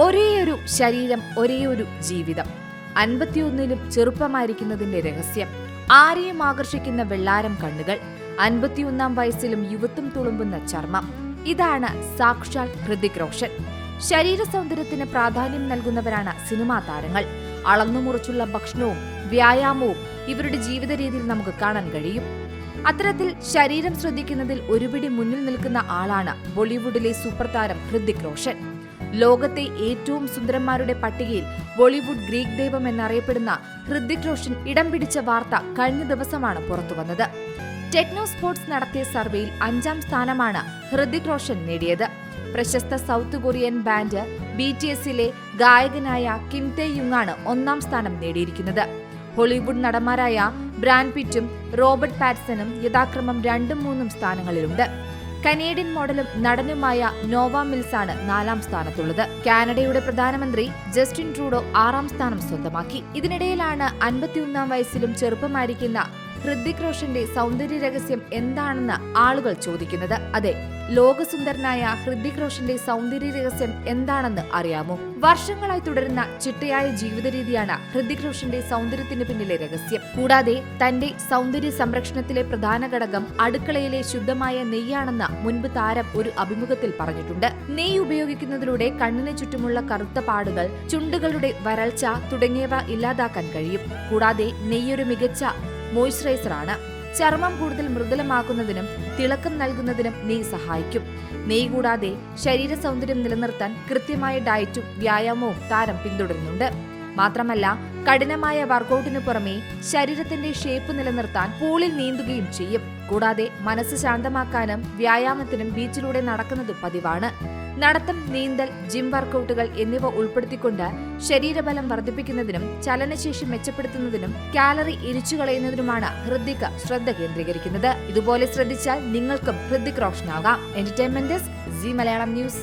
ഒരേയൊരു ശരീരം ഒരേയൊരു ജീവിതം. അൻപത്തിയൊന്നിലും ചെറുപ്പമായിരിക്കുന്നതിന്റെ രഹസ്യം. ആരെയും ആകർഷിക്കുന്ന വെള്ളാരം കണ്ണുകൾ അൻപത്തിയൊന്നാം വയസ്സിലും യുവത്വം തുളുമ്പുന്ന ചർമ്മം. ഇതാണ് സാക്ഷാൽ ഹൃതിക് റോഷൻ. ശരീര സൗന്ദര്യത്തിന് പ്രാധാന്യം നൽകുന്നവരാണ് സിനിമാ താരങ്ങൾ. അളന്നുമുറിച്ചുള്ള ഭക്ഷണവും വ്യായാമവും ഇവരുടെ ജീവിത രീതിയിൽ നമുക്ക് കാണാൻ കഴിയും. അത്തരത്തിൽ ശരീരം ശ്രദ്ധിക്കുന്നതിൽ ഒരുപിടി മുന്നിൽ നിൽക്കുന്ന ആളാണ് ബോളിവുഡിലെ സൂപ്പർ താരം ഹൃതിക് റോഷൻ. ലോകത്തെ ഏറ്റവും സുന്ദരന്മാരുടെ പട്ടികയിൽ ബോളിവുഡ് ഗ്രീക്ക് ദൈവം എന്നറിയപ്പെടുന്ന ഹൃദിക് റോഷൻ ഇടം പിടിച്ച വാർത്ത കഴിഞ്ഞ ദിവസമാണ് പുറത്തുവന്നത് ടെക്നോ സ്പോർട്സ് നടത്തിയ സർവേയിൽ അഞ്ചാം സ്ഥാനമാണ് ഹൃദിക് റോഷൻ നേടിയത്. പ്രശസ്ത South Korean band B T എസിലെ ഗായകനായ കിം തേ യുങ്ങാണ് ഒന്നാം സ്ഥാനം നേടിയിരിക്കുന്നത്. ഹോളിവുഡ് നടന്മാരായ ബ്രാൻ പിറ്റും റോബർട്ട് പാറ്റ്സണും യഥാക്രമം രണ്ടും മൂന്നും സ്ഥാനങ്ങളിലുണ്ട്. കനേഡിയൻ മോഡലും നടനുമായ നോവ മിൽസ് ആണ് നാലാം സ്ഥാനത്തുള്ളത്. കാനഡയുടെ പ്രധാനമന്ത്രി ജസ്റ്റിൻ ട്രൂഡോ ആറാം സ്ഥാനം സ്വന്തമാക്കി. ഇതിനിടയിലാണ് അൻപത്തിയൊന്നാം വയസ്സിലും ചെറുപ്പമായിരിക്കുന്ന ഹൃതിക് റോഷന്റെ സൗന്ദര്യ രഹസ്യം എന്താണെന്ന് ആളുകൾ ചോദിക്കുന്നത്. അതെ ലോകസുന്ദരനായ ഹൃതിക് റോഷന്റെ സൗന്ദര്യ രഹസ്യം എന്താണെന്ന് അറിയാമോ? വർഷങ്ങളായി തുടരുന്ന ചിട്ടയായ ജീവിത രീതിയാണ് ഹൃതിക് റോഷന്റെ സൗന്ദര്യത്തിന് പിന്നിലെ രഹസ്യം. കൂടാതെ തന്റെ സൗന്ദര്യ സംരക്ഷണത്തിലെ പ്രധാന ഘടകം അടുക്കളയിലെ ശുദ്ധമായ നെയ്യാണെന്ന് മുൻപ് താരം ഒരു അഭിമുഖത്തിൽ പറഞ്ഞിട്ടുണ്ട്. നെയ്യ് ഉപയോഗിക്കുന്നതിലൂടെ കണ്ണിന് ചുറ്റുമുള്ള കറുത്ത പാടുകൾ ചുണ്ടുകളുടെ വരൾച്ച തുടങ്ങിയവ ഇല്ലാതാക്കാൻ കഴിയും. കൂടാതെ നെയ്യൊരു മികച്ച മോയ്സ്ചറൈസറാണ്. ചർമ്മം കൂടുതൽ മൃദുലമാക്കുന്നതിനും തിളക്കം നൽകുന്നതിനും നെയ്യ് സഹായിക്കും. നെയ്യ് കൂടാതെ ശരീര സൗന്ദര്യം നിലനിർത്താൻ കൃത്യമായ ഡയറ്റും വ്യായാമവും താരം പിന്തുടരുന്നുണ്ട്. മാത്രമല്ല കഠിനമായ വർക്കൗട്ടിനു പുറമെ ശരീരത്തിന്റെ ഷേപ്പ് നിലനിർത്താൻ പൂളിൽ നീന്തുകയും ചെയ്യും. കൂടാതെ മനസ്സ് ശാന്തമാക്കാനും വ്യായാമത്തിനും ബീച്ചിലൂടെ നടക്കുന്നത് പതിവാണ്. നടത്തം നീന്തൽ ജിം വർക്കൗട്ടുകൾ എന്നിവ ഉൾപ്പെടുത്തിക്കൊണ്ട് ശരീരബലം വർദ്ധിപ്പിക്കുന്നതിനും ചലനശേഷി മെച്ചപ്പെടുത്തുന്നതിനും കാലറി ഇരിച്ചു കളയുന്നതിനുമാണ് ഹൃദിക് ശ്രദ്ധ കേന്ദ്രീകരിക്കുന്നത്. ഇതുപോലെ ശ്രദ്ധിച്ചാൽ നിങ്ങൾക്കും ഹൃദിക് റോഷനാകാം. Entertainment G Malayalam news